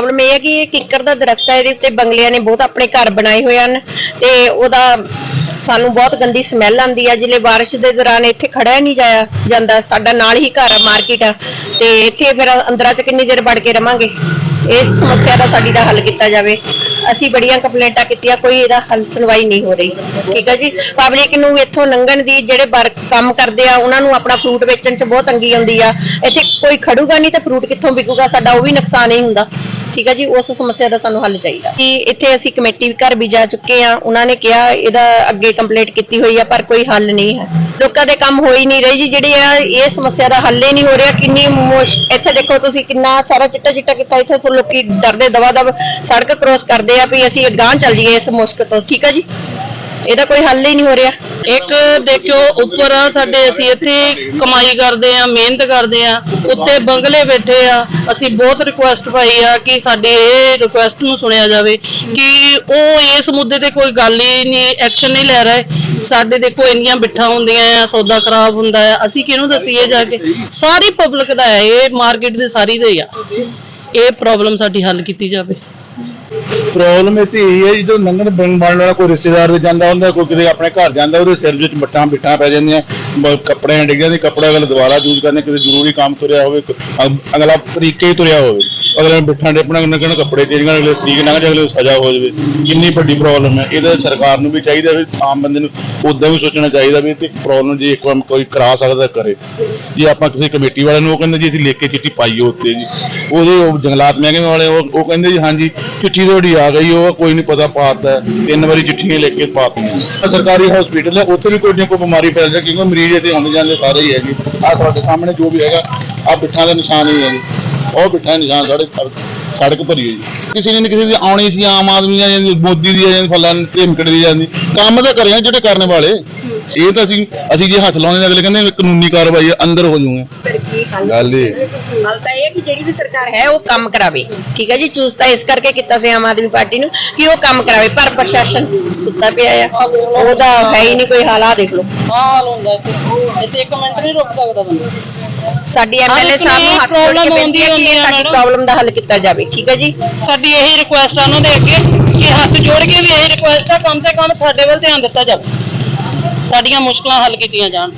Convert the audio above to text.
Problem ਇਹ ਹੈ ਕਿ ਇਹ ਕਿੱਕਰ ਦਾ ਦਰਖਤ ਹੈ, ਇਹਦੇ ਉੱਤੇ ਬੰਗਲਿਆਂ ਨੇ ਬਹੁਤ ਆਪਣੇ ਘਰ ਬਣਾਏ ਹੋਏ ਹਨ ਤੇ ਉਹਦਾ ਸਾਨੂੰ ਬਹੁਤ ਗੰਦੀ ਸਮੈਲ ਆਉਂਦੀ ਆ, ਜਿਲੇ ਬਾਰਿਸ਼ ਦੇ ਦੌਰਾਨ ਇੱਥੇ ਖੜਿਆ ਨਹੀਂ ਜਾਇਆ ਜਾਂਦਾ, ਸਾਡਾ ਨਾਲ ਹੀ ਘਰ ਮਾਰਕੀਟ ਆ, ਤੇ ਇੱਥੇ ਫਿਰ ਅੰਦਰਾਂ ਚ ਕਿੰਨੀ ਦੇਰ ਵੜ ਕੇ ਰਵਾਂਗੇ? ਇਸ ਸਮੱਸਿਆ ਦਾ ਸਾਡੀ ਦਾ ਹੱਲ ਕੀਤਾ ਜਾਵੇ। ਅਸੀਂ ਬੜੀਆਂ ਕੰਪਲੇਂਟਾਂ ਕੀਤੀਆਂ, ਕੋਈ ਇਹਦਾ ਹੱਲ ਸੁਣਵਾਈ ਨਹੀਂ ਹੋ ਰਹੀ। ਠੀਕ ਹੈ ਜੀ? ਪਬਲਿਕ ਨੂੰ ਇੱਥੋਂ ਲੰਘਣ ਦੀ ਜਿਹੜੇ ਵਰਕ ਕੰਮ ਕਰਦੇ ਆ, ਉਹਨਾਂ ਨੂੰ ਆਪਣਾ ਫਰੂਟ ਵੇਚਣ 'ਚ ਬਹੁਤ ਤੰਗੀ ਆਉਂਦੀ ਆ। ਇੱਥੇ ਕੋਈ ਖੜੂਗਾ ਨਹੀਂ ਤਾਂ ਫਰੂਟ ਕਿੱਥੋਂ ਵਿਕੂਗਾ? ਸਾਡਾ ਉਹ ਵੀ ਨੁਕਸਾਨ ਹੀ ਹੁੰਦਾ। ਠੀਕ ਹੈ ਜੀ, ਉਸ ਸਮੱਸਿਆ ਦਾ ਸਾਨੂੰ ਹੱਲ ਚਾਹੀਦਾ। ਕਿ ਇੱਥੇ ਅਸੀਂ ਕਮੇਟੀ ਘਰ ਵੀ ਜਾ ਚੁੱਕੇ ਆ ਉਹਨਾਂ ਨੇ ਕਿਹਾ ਇਹਦਾ ਅੱਗੇ ਕੰਪਲੇਂਟ ਕੀਤੀ ਹੋਈ ਆ, ਪਰ ਕੋਈ ਹੱਲ ਨਹੀਂ ਹੈ। ਲੋਕਾਂ ਦੇ ਕੰਮ ਹੋ ਹੀ ਨਹੀਂ ਰਹੀ ਜੀ, ਜਿਹੜੇ ਆ ਇਹ ਸਮੱਸਿਆ ਦਾ ਹੱਲ ਹੀ ਨਹੀਂ ਹੋ ਰਿਹਾ, ਕਿੰਨੀ ਮੁਸ਼, ਇੱਥੇ ਦੇਖੋ ਤੁਸੀਂ ਕਿੰਨਾ ਸਾਰਾ ਚਿੱਟਾ ਚਿੱਟਾ ਕੀਤਾ, ਇੱਥੇ ਸੋ ਲੋਕੀ ਡਰਦੇ ਦਵਾ ਦਵ ਸੜਕ ਕ੍ਰੋਸ ਕਰਦੇ ਆ ਵੀ ਅਸੀਂ ਅਗਾਂਹ ਚੱਲ ਜਾਈਏ ਇਸ ਮੁਸ਼ਕ ਤੋਂ, ਠੀਕ ਹੈ ਜੀ? ਇਹਦਾ ਕੋਈ ਹੱਲ ਹੀ ਨਹੀਂ ਹੋ ਰਿਹਾ। ਇੱਕ ਦੇਖਿਓ, ਉੱਪਰ ਆ ਸਾਡੇ ਅਸੀਂ ਇੱਥੇ ਕਮਾਈ ਕਰਦੇ ਆ, ਮਿਹਨਤ ਕਰਦੇ ਆ, ਉੱਤੇ ਬੰਗਲੇ ਬੈਠੇ ਆ। ਅਸੀਂ ਬਹੁਤ ਰਿਕੁਐਸਟ ਪਾਈ ਆ ਕਿ ਸਾਡੇ ਇਹ ਰਿਕੁਐਸਟ ਨੂੰ ਸੁਣਿਆ ਜਾਵੇ ਕਿ ਉਹ ਇਸ ਮੁੱਦੇ ਤੇ ਕੋਈ ਗੱਲ ਹੀ ਨਹੀਂ ਐਕਸ਼ਨ ਨਹੀਂ ਲੈ ਰਹੇ। ਸਾਡੇ ਦੇਖੋ, ਇੰਨੀਆਂ ਬਿੱਠਾਂ ਹੁੰਦੀਆਂ ਆ, ਸੌਦਾ ਖਰਾਬ ਹੁੰਦਾ ਆ। ਅਸੀਂ ਕਿਹਨੂੰ ਦਸੀਏ ਜਾ ਕੇ? ਸਾਰੀ ਪਬਲਿਕ ਦਾ ਹੈ ਇਹ ਮਾਰਕੀਟ ਦੀ ਸਾਰੀ ਦੇ ਆ। ਇਹ ਪ੍ਰੋਬਲਮ ਸਾਡੀ ਹੱਲ ਕੀਤੀ ਜਾਵੇ। ਪ੍ਰੋਬਲਮ ਇਹ ਤੇ ਇਹ ਹੈ ਜਦੋਂ ਲੰਘਣ ਬਣ ਬਣ ਵਾਲਾ ਕੋਈ ਰਿਸ਼ਤੇਦਾਰ ਦੇ ਜਾਂਦਾ ਹੁੰਦਾ, ਕੋਈ ਕਿਤੇ ਆਪਣੇ ਘਰ ਜਾਂਦਾ, ਉਹਦੇ ਸਿਰ ਵਿੱਚ ਮੱਟਾਂ ਬਿੱਟਾਂ ਪੈ ਜਾਂਦੀਆਂ, ਬ- ਕੱਪੜੇ ਡਿੱਗਿਆ ਦੇ ਕੱਪੜਾ ਅਗਲਾ ਦੁਬਾਰਾ ਯੂਜ਼ ਕਰਨੇ, ਕਿਤੇ ਜ਼ਰੂਰੀ ਕੰਮ ਤੁਰਿਆ ਹੋਵੇ, ਕੋਈ ਅਗ- ਅਗਲਾ ਤਰੀਕੇ ਹੀ ਤੁਰਿਆ ਹੋਵੇ। ਅਗਲੇ ਨੇ ਬਿੱਠਾਂ ਡੇਪਣਾ ਲੱਗਣ ਕੱਪੜੇ ਚੇਂਜ ਅਗਲੇ ਤਰੀਕ ਲੰਘ ਜਾ ਅਗਲੇ ਨੂੰ ਸਜ਼ਾ ਹੋ ਜਾਵੇ। ਕਿੰਨੀ ਵੱਡੀ ਪ੍ਰੋਬਲਮ ਹੈ। ਇਹਦਾ ਸਰਕਾਰ ਨੂੰ ਵੀ ਚਾਹੀਦਾ ਵੀ ਆਮ ਬੰਦੇ ਨੂੰ ਉਦਾਂ ਵੀ ਸੋਚਣਾ ਚਾਹੀਦਾ ਵੀ ਇਹ ਤੇ ਪ੍ਰੋਬਲਮ ਜੇ ਇੱਕ ਵਾਰ ਕੋਈ ਕਰਾ ਸਕਦਾ ਕਰੇ। ਜੇ ਆਪਾਂ ਕਿਸੇ ਕਮੇਟੀ ਵਾਲਿਆਂ ਨੂੰ ਉਹ ਕਹਿੰਦੇ ਜੀ, ਅਸੀਂ ਲਿਖ ਕੇ ਚਿੱਠੀ ਪਾਈਓ ਉੱਤੇ ਜੀ। ਉਹਦੇ ਉਹ ਜੰਗਲਾਤ ਮਹਿਕਮੇ ਵਾਲੇ ਉਹ ਉਹ ਕਹਿੰਦੇ ਜੀ, ਹਾਂਜੀ ਚਿੱਠੀ ਤੁਹਾਡੀ ਆ ਗਈ ਉਹ ਕੋਈ ਨਹੀਂ ਪਤਾ ਪਾਤਾ ਤਿੰਨ ਵਾਰੀ ਚਿੱਠੀਆਂ ਲਿਖ ਕੇ ਪਾਤੀਆਂ ਸਰਕਾਰੀ ਹਸਪੀਟਲ ਹੈ ਉੱਥੇ ਵੀ ਕੋਈ ਨਾ ਕੋਈ ਬਿਮਾਰੀ ਫੈਲ ਜਾਂਦੀ ਕਿਉਂਕਿ ਮਰੀਜ਼ ਇੱਥੇ ਆਉਂਦੇ ਜਾਂਦੇ ਸਾਰੇ ਹੀ ਹੈ ਜੀ ਆਹ ਤੁਹਾਡੇ ਸਾਹਮਣੇ ਜੋ ਵੀ ਹੈਗਾ ਆਹ ਬਿੱਠਾਂ ਦੇ ਨਿਸ਼ਾਨ ਹੀ ਹੈ ਜੀ। ਉਹ ਬਿੱਠਾਂ ਦੇ ਨਿਸ਼ਾਨ ਸਾਡੇ ਸੜਕ ਸੜਕ ਭਰੀ ਹੋਈ ਜੀ ਕਿਸੇ ਨੇ ਨੀ ਕਿਸੇ ਦੀ ਆਉਣੀ ਸੀ ਆਮ ਆਦਮੀ ਆ ਜਾਂਦੀ ਮੋਦੀ ਦੀ ਆ ਜਾਂਦੀ ਫਲਾਂ ਢਿਮਕੜ ਦੀ ਜਾਂਦੀ ਕੰਮ ਤਾਂ ਕਰਿਆ ਜਿਹੜੇ ਕਰਨ ਵਾਲੇ। ਇਹ ਤਾਂ ਅਸੀਂ ਅਸੀਂ ਜੇ ਹੱਥ ਲਾਉਂਦੇ ਅਗਲੇ ਕਹਿੰਦੇ ਕਾਨੂੰਨੀ ਕਾਰਵਾਈ ਹੈ, ਅੰਦਰ ਹੋ ਹੱਲ ਗੱਲ ਇਹ ਗੱਲ ਤਾਂ ਇਹ ਹੈ ਕਿ ਜਿਹੜੀ ਵੀ ਸਰਕਾਰ ਹੈ ਉਹ ਕੰਮ ਕਰਾਵੇ। ਠੀਕ ਹੈ ਜੀ ਚੂਜ਼ ਤਾਂ ਇਸ ਕਰਕੇ ਕੀਤਾ ਸੀ ਆਮ ਆਦਮੀ ਪਾਰਟੀ ਨੂੰ ਕਿ ਉਹ ਕੰਮ ਕਰਾਵੇ ਪਰ ਪ੍ਰਸ਼ਾਸਨ ਸੁੱਤਾ ਪਿਆ ਆ। ਉਹਦਾ ਹੈ ਹੀ ਨਹੀਂ ਕੋਈ ਹਾਲਾਤ ਦੇਖ ਲਓ। ਹਾਂ ਹਾਲ ਹੁੰਦਾ ਇੱਥੇ। ਇੱਥੇ ਇੱਕ ਮਿੰਟ ਨਹੀਂ ਰੁਕ ਸਕਦਾ ਬੰਦਾ। ਸਾਡੀ ਐਮਐਲਏ ਸਾਹਿਬ ਨੂੰ ਹੱਥ ਜੋੜ ਕੇ problem ਬੇਨਤੀ ਹੈ ਕਿ ਹੁੰਦੀ ਇਹ ਹੈ ਸਾਡੀ। ਪ੍ਰੋਬਲਮ ਦਾ ਹੱਲ ਕੀਤਾ ਜਾਵੇ। ਠੀਕ ਹੈ ਜੀ? ਸਾਡੀ ਇਹੀ ਰਿਕੁਐਸਟ ਆ ਉਹਨਾਂ ਦੇ ਅੱਗੇ ਕਿ ਹੱਥ ਜੋੜ ਕੇ ਵੀ ਇਹੀ ਰਿਕੁਐਸਟ ਆ ਕਮ ਸੇ ਕਮ ਸਾਡੇ ਵੱਲ ਧਿਆਨ ਦਿੱਤਾ ਜਾਵੇ। ਸਾਡੀਆਂ ਮੁਸ਼ਕਲਾਂ ਹੱਲ ਕੀਤੀਆਂ ਜਾਣ।